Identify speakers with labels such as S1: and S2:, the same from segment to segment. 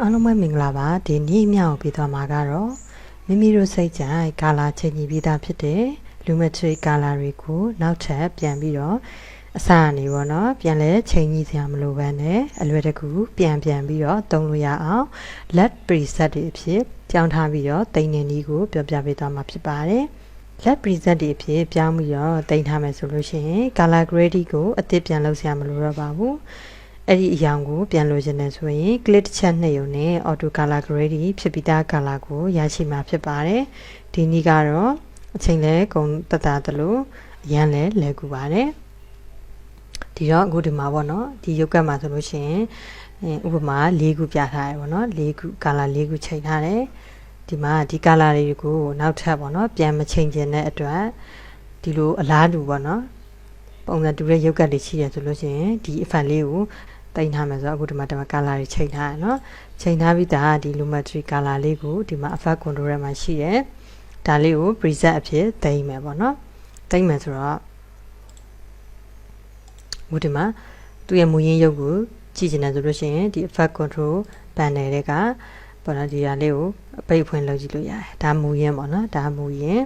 S1: အားလုံးပဲမင်္ဂလာပါဒီနေ့မြောက်ပြီးသွားမှာကတော့မိမိတို့စိတ်ကြိုက်ကာလာချိန်ကြီးပြီးသားဖြစ်တဲ့လူမထရီကာလာတွေကိုနောက်ထပ်ပြန်ပြီးတော့အစအနေပေါ့နော်ပြန်လဲချိန်ကြီးစရာမလိုဘဲနဲ့အလွယ်တကူပြန်ပြန်ပြီးတော့သုံးလို့ရအောင် let preset တွေအဖြစ်ပြောင်းထားပြီးတော့တိမ်နေနည်းကိုပြောပြပေးသွားမှာဖြစ်ပါတယ် let preset တွေအဖြစ်ပြောင်းပြီးတော့တိမ်ထားမယ်ဆိုလို့ရှိရင် color grade ကိုအသစ်ပြန်လုပ်စရာမလိုတော့ပါဘူး အဲ့ဒီအရောင်ကိုပြန်လိုချင်တယ်ဆိုရင် click တစ်ချက်နှစ်ရုံနဲ့ auto color grade ဖြစ်ပြီးသား color ကိုရရှိမှာဖြစ်ပါတယ်ဒီနည်းကတော့အချိန်လဲကုန်တတသလိုအရန်လဲလဲကူပါတယ်ဒီတော့အခုဒီမှာပေါ့နော်ဒီရုပ်ကတ်မှာဆိုလို့ရှိရင်အဲဥပမာ၄ခုပြထားတယ်ပေါ့နော်၄ခု color ၄ခုချိန်ထားတယ်ဒီမှာဒီ color တွေကိုနောက်ထပ်ပေါ့နော်ပြန်မချိန်ကျင်တဲ့အတွက်ဒီလိုအလားတူပေါ့နော်ပုံစံတူတဲ့ရုပ်ကတ်တွေရှိတယ်ဆိုလို့ရှိရင်ဒီ effect လေးကို တင်ထားမယ်ဆိုတော့အခုဒီမှာဒီမှာ color တွေချိန်ထားရနော်ချိန်ထားပြီးသားဒီ lumetri color လေးကိုဒီမှာ effect control ထဲမှာရှိတယ်ဒါလေးကို preset အဖြစ်တင်မယ်ပေါ့နော်တင်မယ်ဆိုတော့အခုဒီမှာသူ့ရဲ့မူရင်းရုပ်ကိုကြည့်ချင်တယ်ဆိုလို့ရှိရင်ဒီ effect control panel တွေကပေါ့နော်ဒီဟာလေးကိုအပိတ်ဖွင့်လုပ်ကြည့်လို့ရတယ်ဒါမူရင်းပေါ့နော်ဒါမူရင်း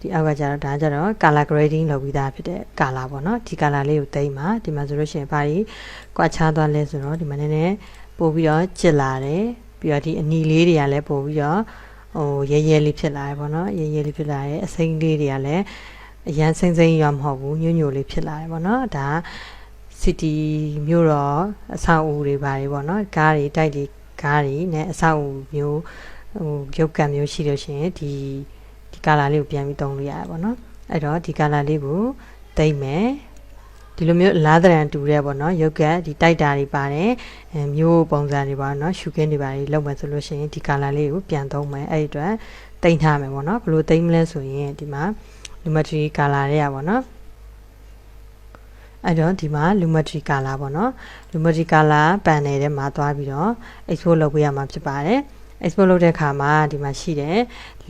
S1: ဒီအောက်ကကျတော့ဒါကျတော့ color grading လုပ်ပြီးသားဖြစ်တဲ့ color ပေါ့နော်ဒီ color လေးကိုတိမ့်ပါဒီမှာဆိုလို့ရှိရင်ဘာကြီးကွာခြားသွားလဲဆိုတော့ဒီမှာနည်းနည်းပို့ပြီးတော့ကျစ်လာတယ်ပြီးတော့ဒီအနီလေးတွေကလည်းပို့ပြီးတော့ဟိုရဲရဲလေးဖြစ်လာတယ်ပေါ့နော်ရဲရဲလေးဖြစ်လာတယ်အစိမ့်လေးတွေကလည်းအရန်စိမ့်စိမ့်ရွာမဟုတ်ဘူးညွညွလေးဖြစ်လာတယ်ပေါ့နော်ဒါ city မြို့တော်အဆောက်အဦတွေဘာတွေပေါ့နော်ကားတွေတိုက်တွေကားတွေနဲ့အဆောက်အဦမျိုးဟိုရုပ်ကံမျိုးရှိလို့ရှိရင်ဒီ ဒီကာလာလေးကိုပြန်ပြီးသုံးလို့ရတယ်ပေါ့နော်အဲ့တော့ဒီကာလာလေးကိုတိမ့်မယ်ဒီလိုမျိုးလားသရံတူတဲ့ပေါ့နော်ရုပ်ကတ်ဒီတိုက်တာတွေပါတယ်အဲမျိုးပုံစံတွေပါနော်ရှုခင်းတွေပါလောက်မယ်ဆိုလို့ရှိရင်ဒီကာလာလေးကိုပြန်သုံးမယ်အဲ့ဒီအတွက်တိမ့်ထားမယ်ပေါ့နော်ဘယ်လိုတိမ့်မလဲဆိုရင်ဒီမှာ lumetri color တွေကပေါ့နော်အဲ့တော့ဒီမှာ lumetri color ပေါ့နော် lumetri color panel ထဲမှာသွားပြီးတော့ export လုပ်ပေးရမှာဖြစ်ပါတယ် export လုပ်တဲ့အခါမှာဒီမှာရှိတယ်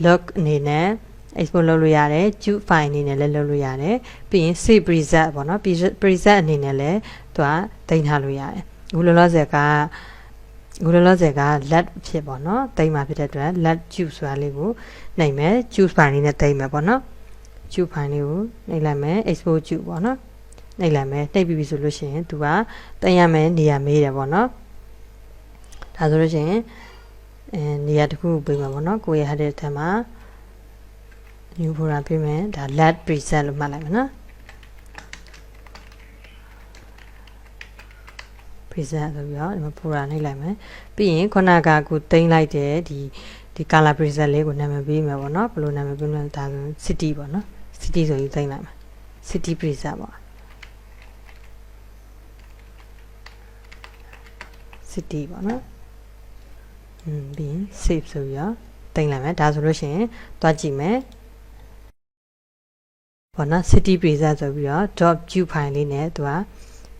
S1: log အနေနဲ့ export လုပ်လို့ရတယ် juice file အနေနဲ့လည်းလုပ်လို့ရတယ်ပြီးရင် save preset ပေါ့နော် preset preset အနေနဲ့လည်းသူကတင်ထားလို့ရတယ်အခုလောလောဆယ်ကအခုလောလောဆယ်က let ဖြစ်ပေါ့နော်တင်မှာဖြစ်တဲ့အတွက် let juice ဆိုတာလေးကိုနိုင်မယ် juice file လေးနဲ့တင်မယ်ပေါ့နော် juice file လေးကိုနှိပ်လိုက်မယ် export juice ပေါ့နော်နှိပ်လိုက်မယ်နှိပ်ပြီးပြီဆိုလို့ရှိရင်သူကတင်ရမယ်နေရာမေးတယ်ပေါ့နော်ဒါဆိုလို့ရှိရင် အဲနေရာတစ်ခုကိုပေးမှာပေါ့နော်ကိုယ့်ရဲ့ header ထဲမှာ new folder ပေးမယ်ဒါ let preset လို့မှတ်လိုက်မယ်နော် preset ဆိုပြီးတော့ဒီမှာ folder နှိပ်လိုက်မယ်ပြီးရင်ခုနကကိုတင်လိုက်တဲ့ဒီဒီ color preset လေးကိုနာမည်ပေးမယ်ပေါ့နော်ဘယ်လိုနာမည်ပေးမလဲဒါဆို city ပေါ့နော် city ဆိုပြီးတင်လိုက်မယ် city preset ပေါ့ city ပေါ့နော်อืม ပြီးရင် save ဆိုပြီးတော့တင်လိုက်မယ်ဒါဆိုလို့ရှိရင်တွားကြည့်မယ်ပေါ့နော် city preset ဆိုပြီးတော့ .view file လေးနဲ့သူက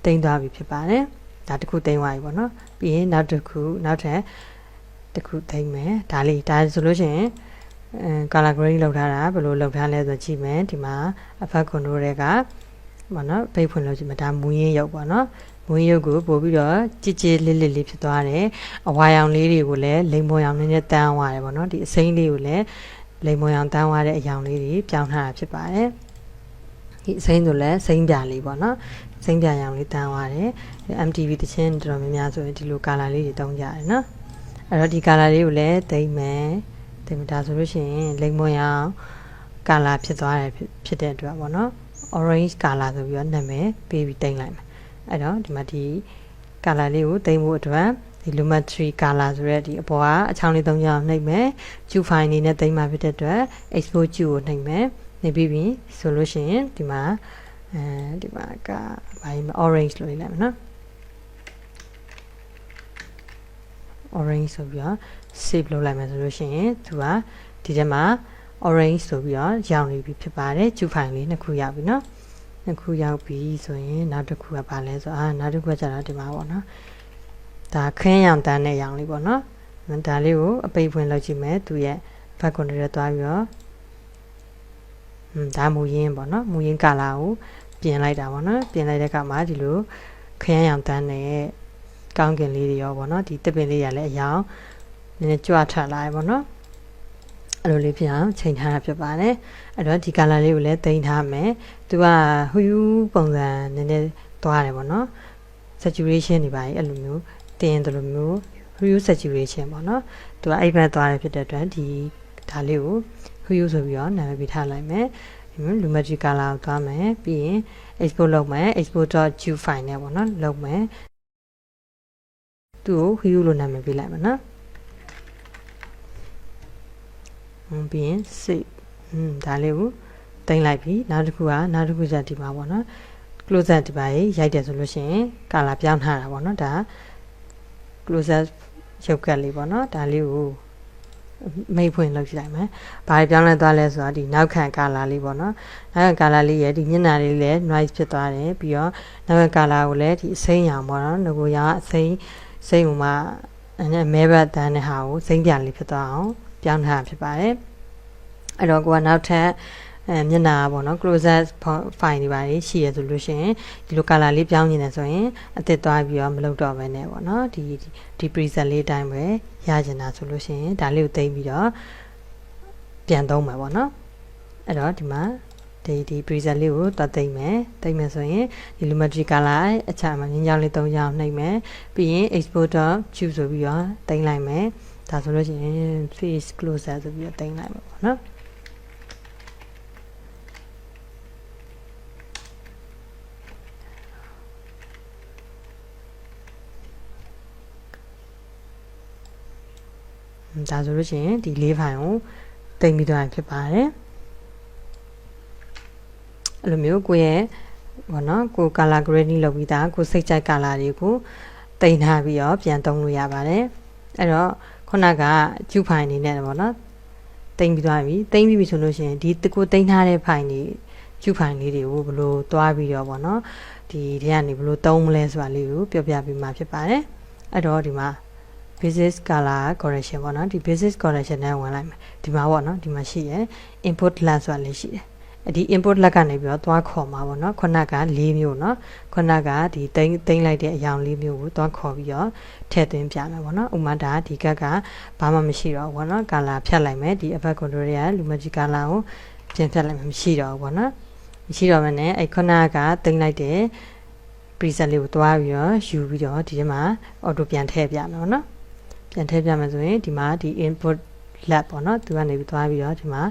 S1: တင်သွားပြီဖြစ်ပါတယ်ဒါတစ်ခုတင်သွားပြီပေါ့နော်ပြီးရင်နောက်တစ်ခုနောက်ထပ်တစ်ခုတင်မယ်ဒါလေးဒါဆိုလို့ရှိရင်အဲ color grading လောက်ထားတာဘယ်လိုလောက်ထားလဲဆိုကြည့်မယ်ဒီမှာ effect control တွေက ပေါ့နော်ပိတ်ဖွင့်လို့ကြည့်မယ်ဒါမူရင်းရုပ်ပေါ့နော်မူရင်းရုပ်ကိုပို့ပြီးတော့ကြည်ကြည်လေးလေးလေးဖြစ်သွားတယ်အဝါရောင်လေးတွေကိုလည်းလိမ်မော်ရောင်နည်းနည်းတန်းသွားတယ်ပေါ့နော်ဒီအစိမ်းလေးကိုလည်းလိမ်မော်ရောင်တန်းသွားတဲ့အရောင်လေးတွေပြောင်းထားတာဖြစ်ပါတယ်ဒီအစိမ်းဆိုလည်းစိမ်းပြလေးပေါ့နော်စိမ်းပြရောင်လေးတန်းသွားတယ် MTV တချင်းတော်တော်များများဆိုရင်ဒီလို color လေးတွေတုံးကြတယ်နော်အဲ့တော့ဒီ color လေးကိုလည်းတိမ့်မယ်တိမ့်ဒါဆိုလို့ရှိရင်လိမ်မော်ရောင် color ဖြစ်သွားတယ်ဖြစ်တဲ့အတွက်ပေါ့နော် orange color ဆိုပြီးတော့နာမည်ပေးပြီးတိမ့်လိုက်မယ်အဲ့တော့ဒီမှာဒီ color လေးကိုတိမ့်ဖို့အတွက်ဒီ lumetri color ဆိုရက်ဒီအပေါ်ကအချောင်းလေး၃ချောင်းနှိပ်မယ် Q file အနေနဲ့တိမ့်မှာဖြစ်တဲ့အတွက် export Q ကိုနှိပ်မယ်နှိပ်ပြီးပြီဆိုလို့ရှိရင်ဒီမှာအဲဒီမှာကဘာလဲ orange လို့ရေးလိုက်မယ်နော် orange ဆိုပြီးတော့ save လုပ်လိုက်မယ်ဆိုလို့ရှိရင်သူကဒီထဲမှာ orange ဆိုပြီးတော့ရောင်နေပြီဖြစ်ပါတယ်ကျူဖိုင်လေးနှစ်ခုရောက်ပြီနော်နှစ်ခုရောက်ပြီဆိုရင်နောက်တစ်ခုကဘာလဲဆိုအာနောက်တစ်ခုကကျတော့ဒီမှာပေါ့နော်ဒါခင်းရောင်တန်းတဲ့ရောင်လေးပေါ့နော်ဒါလေးကိုအပိတ်ဖွင့်လုပ်ကြည့်မယ်သူရဲ့ background တွေသွားပြီးတော့อืมဒါမူရင်းပေါ့နော်မူရင်းကာလာကိုပြင်လိုက်တာပေါ့နော်ပြင်လိုက်တဲ့အခါမှာဒီလိုခရမ်းရောင်တန်းတဲ့ကောင်းကင်လေးတွေရောပေါ့နော်ဒီတစ်ပင်လေးရလည်းအရောင်နည်းနည်းကြွထလာရပေါ့နော် အဲ့လိုလေးဖြစ်အောင်ချိန်ထားတာဖြစ်ပါတယ်အဲ့တော့ဒီ color လေးကိုလည်းတင်ထားမယ်သူကဟူယူပုံစံနည်းနည်းသွားတယ်ပေါ့နော် saturation တွေပါအဲ့လိုမျိုးတင်တယ်လို့မျိုး hue saturation ပေါ့နော်သူကအဲ့ဘက်သွားတယ်ဖြစ်တဲ့အတွက်ဒီဒါလေးကို hue ဆိုပြီးတော့နာမည်ပေးထားလိုက်မယ်ဒီမျိုး lumetri color ကိုသွားမယ်ပြီးရင် export လုပ်မယ် export.ju file နဲ့ပေါ့နော်လုပ်မယ်သူ့ကို hue လို့နာမည်ပေးလိုက်မယ်နော်ဟွန်း ပြီးရင် save ဟွန်းဒါလေးကိုတင်လိုက်ပြီနောက်တစ်ခုကနောက်တစ်ခုကျဒီမှာပေါ့နော် close up ဒီပါရေးရိုက်တယ်ဆိုလို့ရှိရင် color ပြောင်းထားတာပေါ့နော်ဒါ close up ရုပ်ကတ်လေးပေါ့နော်ဒါလေးကိုမိတ်ဖွင့်လုပ်ကြည့်လိုက်မယ်။ဘာပြောင်းလဲသွားလဲဆိုတော့ဒီနောက်ခံကာလာလေးပေါ့နော်။နောက်ခံကာလာလေးရဲ့ဒီမျက်နှာလေးလည်း noise ဖြစ်သွားတယ်ပြီးတော့နောက်ခံကာလာကိုလည်းဒီအစိမ်းရောင်ပေါ့နော်။ငကိုရောင်အစိမ်းစိမ်းဟိုမှာအဲမဲဘတ်တန်းတဲ့ဟာကိုစိမ်းပြန်လေးဖြစ်သွားအောင် ပြောင်းထားတာဖြစ်ပါတယ်။အဲ့တော့ကိုကနောက်ထပ်အဲမျက်နှာပေါ့နော် close up file တွေပါရှိရဆိုလို့ရှိရင်ဒီလို color လေးပြောင်းနေတယ်ဆိုရင်အသစ်သွားပြီးတော့မလုပ်တော့ဘဲနဲ့ပေါ့နော်ဒီဒီ preset လေးအတိုင်းပဲရကျင်တာဆိုလို့ရှိရင်ဒါလေးကိုသိမ့်ပြီးတော့ပြန်သုံးမှာပေါ့နော်အဲ့တော့ဒီမှာဒီဒီ preset လေးကိုသွားသိမ့်မယ်သိမ့်မယ်ဆိုရင်ဒီ lumetri color အချာမှာညင်ကြောင်လေး၃ကြောင်နှိပ်မယ်ပြီးရင် export.choose ဆိုပြီးတော့သိမ့်လိုက်မယ် ဒါဆိုလို့ရှိရင် face closer ဆိုပြီးတော့သိမ့်လိုက်မှာပေါ့နော်ဒါဆိုလို့ရှိရင်ဒီလေးဖိုင်ကိုတင်ပြီးသွားဖြစ်ပါတယ်အဲ့လိုမျိုးကိုယ့်ရဲ့ဘောနော်ကို color grading လုပ်ပြီးသားကိုစိတ်ကြိုက် color တွေကိုတင်ထားပြီးတော့ပြန်သုံးလို့ရပါတယ်အဲ့တော့ ခုနကကျူဖိုင်အနေနဲ့ပေါ့နော်တင်ပြီးသွားပြီတင်ပြီးပြီဆိုလို့ရှိရင်ဒီကိုတင်ထားတဲ့ဖိုင်တွေကျူဖိုင်လေးတွေကိုဘယ်လိုသွားပြီးတော့ပေါ့နော်ဒီထဲကနေဘယ်လိုသုံးမလဲဆိုတာလေးကိုပြောပြပေးမှာဖြစ်ပါတယ်အဲ့တော့ဒီမှာ basis color correction ပေါ့နော်ဒီ basis correction နဲ့ဝင်လိုက်မယ်ဒီမှာပေါ့နော်ဒီမှာရှိရယ် input lat ဆိုတာလေးရှိတယ် ဒီ input lat ကနေပြီးတော့သွားခေါ်မှာပေါ့နော်ခုနက၄မျိုးနော်ခုနကဒီတိမ့်တိမ့်လိုက်တဲ့အယောင်၄မျိုးကိုသွားခေါ်ပြီးတော့ထည့်သွင်းပြမယ်ပေါ့နော်ဥမာဒါဒီကက်ကဘာမှမရှိတော့ဘူးပေါ့နော် color ဖြတ်လိုက်မယ်ဒီ effect control တွေက lumetri color ကိုပြင်ဖြတ်လိုက်မယ်မရှိတော့ဘူးပေါ့နော်မရှိတော့မနဲ့အဲ့ခုနကတိမ့်လိုက်တဲ့ preset လေးကိုသွားပြီးတော့ယူပြီးတော့ဒီထဲမှာ auto ပြန်ထည့်ပြမယ်ပေါ့နော်ပြန်ထည့်ပြမယ်ဆိုရင်ဒီမှာဒီ input lab ပေါ့နော်သူကနေပြီးသွားပြီးတော့ဒီမှာ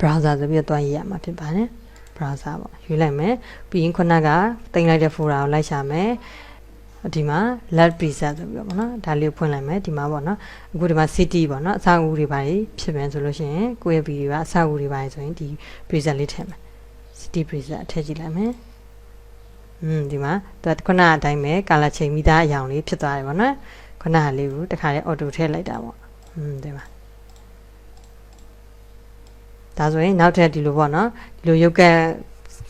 S1: browser ဆိုပြီးတော့တွားရေးရမှာဖြစ်ပါတယ် browser ပေါ့ယူလိုက်မယ်ပြီးရင်ခုနကတင်လိုက်တဲ့ folder ကိုလိုက်ရှာမယ်ဒီမှာ lab preset ဆိုပြီးတော့ပေါ့နော်ဒါလေးကိုဖွင့်လိုက်မယ်ဒီမှာပေါ့နော်အခုဒီမှာ city ပေါ့နော်အဆောက်အဦတွေပါဖြစ်မယ်ဆိုလို့ရှိရင်ကိုယ့်ရဲ့ video ကအဆောက်အဦတွေပါဆိုရင်ဒီ preset လေးထည့်မယ် city preset ထည့်ကြည့်လိုက်မယ်อืมဒီမှာသူကခုနအတိုင်းပဲ color ချိန်မိသားအရောင်လေးဖြစ်သွားတယ်ပေါ့နော်ခုနကလေးကိုတခါလေး auto ထည့်လိုက်တာပေါ့อืมဒီမှာ ဒါဆိုရင်နောက်ထပ်ဒီလိုပေါ့နော်ဒီလိုရုပ်ကက်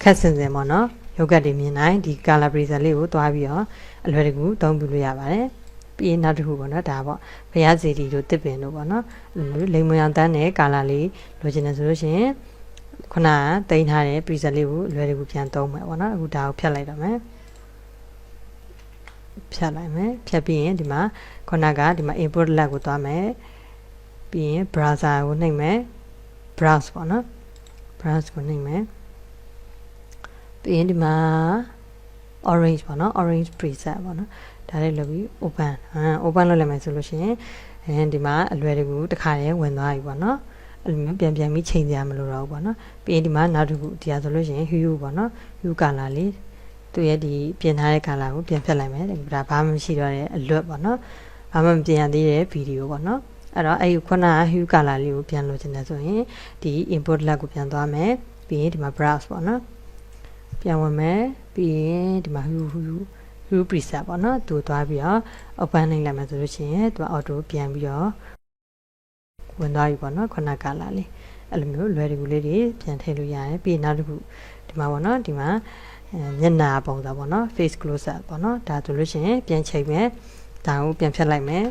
S1: ခက်စင်စင်ပေါ့နော်ရုပ်ကက်တွေမြင်နိုင်ဒီ color preset လေးကိုတွားပြီးတော့အလွယ်တကူသုံးပြလို့ရပါတယ်ပြီးရင်နောက်တစ်ခုပေါ့နော်ဒါပေါ့ဘုရားစီတီတို့တစ်ပင်တို့ပေါ့နော်လိမ်မွန်အောင်တန်းတဲ့ color လေးလိုချင်တယ်ဆိုလို့ရှိရင်ခုနကတင်ထားတဲ့ preset လေးကိုအလွယ်တကူပြန်သုံးမယ်ပေါ့နော်အခုဒါကိုဖြတ်လိုက်တော့မယ်ဖြတ်လိုက်မယ်ဖြတ်ပြီးရင်ဒီမှာခုနကဒီမှာ input lag ကိုသွားမယ်ပြီးရင် browser ကိုနှိပ်မယ် browse ပေါ့နော် browse ကိုနှိပ်မယ်ပြီးရင်ဒီမှာ orange ပေါ့နော် orange preset ပေါ့နော်ဒါလေးလုပ်ပြီး open ဟမ် open လုပ်လိုက်မယ်ဆိုလို့ရှိရင်အဲဒီမှာအလွယ်တကူတစ်ခါတည်းဝင်သွားပြီပေါ့နော်အဲ့လိုမျိုးပြန်ပြန်ပြီးချိန်ကြမလို့တော့ဘူးပေါ့နော်ပြီးရင်ဒီမှာနောက်တစ်ခုဒီဟာဆိုလို့ရှိရင် hue ပေါ့နော် hue color လေးသူရဲ့ဒီပြင်ထားတဲ့ color ကိုပြန်ဖြတ်လိုက်မယ်ဒါဘာမှမရှိတော့တဲ့အလွတ်ပေါ့နော်ဘာမှမပြင်ရသေးတဲ့ဗီဒီယိုပေါ့နော် အဲ့တော့အဲ့ဒီခုနက hue color လေးကိုပြန်လိုချင်တယ်ဆိုရင်ဒီ import lag ကိုပြန်သွားမယ်ပြီးရင်ဒီမှာ browse ပေါ့နော်ပြန်ဝင်မယ်ပြီးရင်ဒီမှာ hue hue hue preset ပေါ့နော်သူသွားပြီးတော့ open နိုင်လိုက်မယ်ဆိုလို့ရှိရင်သူ auto ပြန်ပြီးတော့ဝင်သွားပြီပေါ့နော်ခုနကလာလေးအဲ့လိုမျိုးလွယ်တကူလေးတွေပြန်ထည့်လို့ရတယ်ပြီးရင်နောက်တစ်ခုဒီမှာပေါ့နော်ဒီမှာအဲမျက်နှာပုံစံပေါ့နော် face close up ပေါ့နော်ဒါဆိုလို့ရှိရင်ပြန်ချိန်မယ်ဒါကိုပြန်ဖြတ်လိုက်မယ်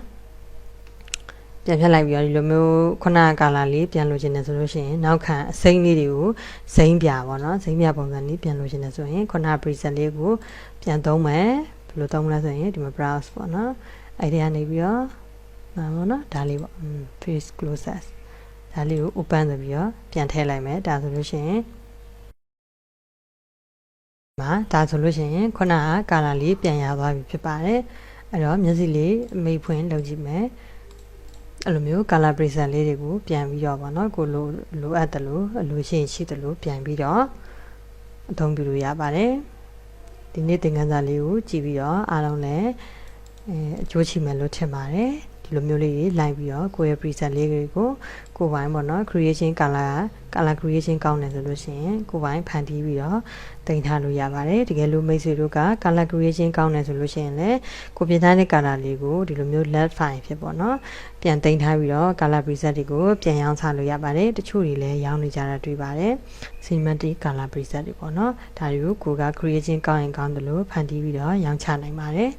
S1: ပြန်ဖြတ်လိုက်ပြီးတော့ဒီလိုမျိုးခုနကကာလာလေးပြန်လိုချင်တယ်ဆိုလို့ရှိရင်နောက်ခံအစိမ့်လေးတွေကိုဇိမ့်ပြပေါ့နော်ဇိမ့်ပြပုံစံလေးပြန်လိုချင်တယ်ဆိုရင်ခုန preset လေးကိုပြန်သုံးမယ်ဘယ်လိုသုံးမလဲဆိုရင်ဒီမှာ browse ပေါ့နော်အဲ့ဒီကနေပြီးတော့ဒါပေါ့နော်ဒါလေးပေါ့ face closest ဒါလေးကို open ဆိုပြီးတော့ပြန်ထည့်လိုက်မယ်ဒါဆိုလို့ရှိရင်မှာဒါဆိုလို့ရှိရင်ခုနကကာလာလေးပြန်ရသွားပြီဖြစ်ပါတယ်အဲ့တော့မျက်စိလေးအမိတ်ဖွင့်လုပ်ကြည့်မယ် အဲ့လိုမျိုး color preset လေးတွေကိုပြန်ပြီးတော့ဗောနော်ကိုလိုလိုအပ်တယ်လို့အလိုရှိရင်ရှိတယ်လို့ပြန်ပြီးတော့အသုံးပြုလို့ရပါတယ်ဒီနေ့သင်ခန်းစာလေးကိုကြည့်ပြီးတော့အားလုံးလည်းအဲအကျိုးရှိမယ်လို့ထင်ပါတယ်ဒီလိုမျိုးလေးတွေလိုက်ပြီးတော့ကိုယ့်ရဲ့ preset လေးတွေကို ကိုယ်ပိုင်ပေါ့နော် creation color color creation ကောင်းတယ်ဆိုလို့ရှိရင်ကိုယ်ပိုင်ဖန်တီးပြီးတော့တင်ထားလို့ရပါတယ်တကယ်လို့မိတ်ဆွေတို့က color creation ကောင်းတယ်ဆိုလို့ရှိရင်လည်းကိုပြင်ထားတဲ့ color လေးကိုဒီလိုမျိုး LED file ဖြစ်ပေါ့နော်ပြန်တင်ထားပြီးတော့ color preset တွေကိုပြန်ရောင်းချလို့ရပါတယ်တချို့တွေလည်းရောင်းနေကြတာတွေ့ပါတယ် cinematic color preset တွေပေါ့နော်ဒါတွေကိုကိုက creation ကောင်းရင်ကောင်းတယ်လို့ဖန်တီးပြီးတော့ရောင်းချနိုင်ပါတယ်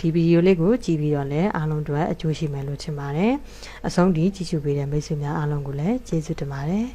S1: ဒီဗီဒီယိုလေးကိုကြည့်ပြီးတော့လည်းအားလုံးတို့အကျိုးရှိမယ်လို့ထင်ပါတယ်အဆုံးထိကြည့်ရှုပေးတဲ့မိတ်ဆွေများအားလုံးကိုလည်းကျေးဇူးတင်ပါတယ်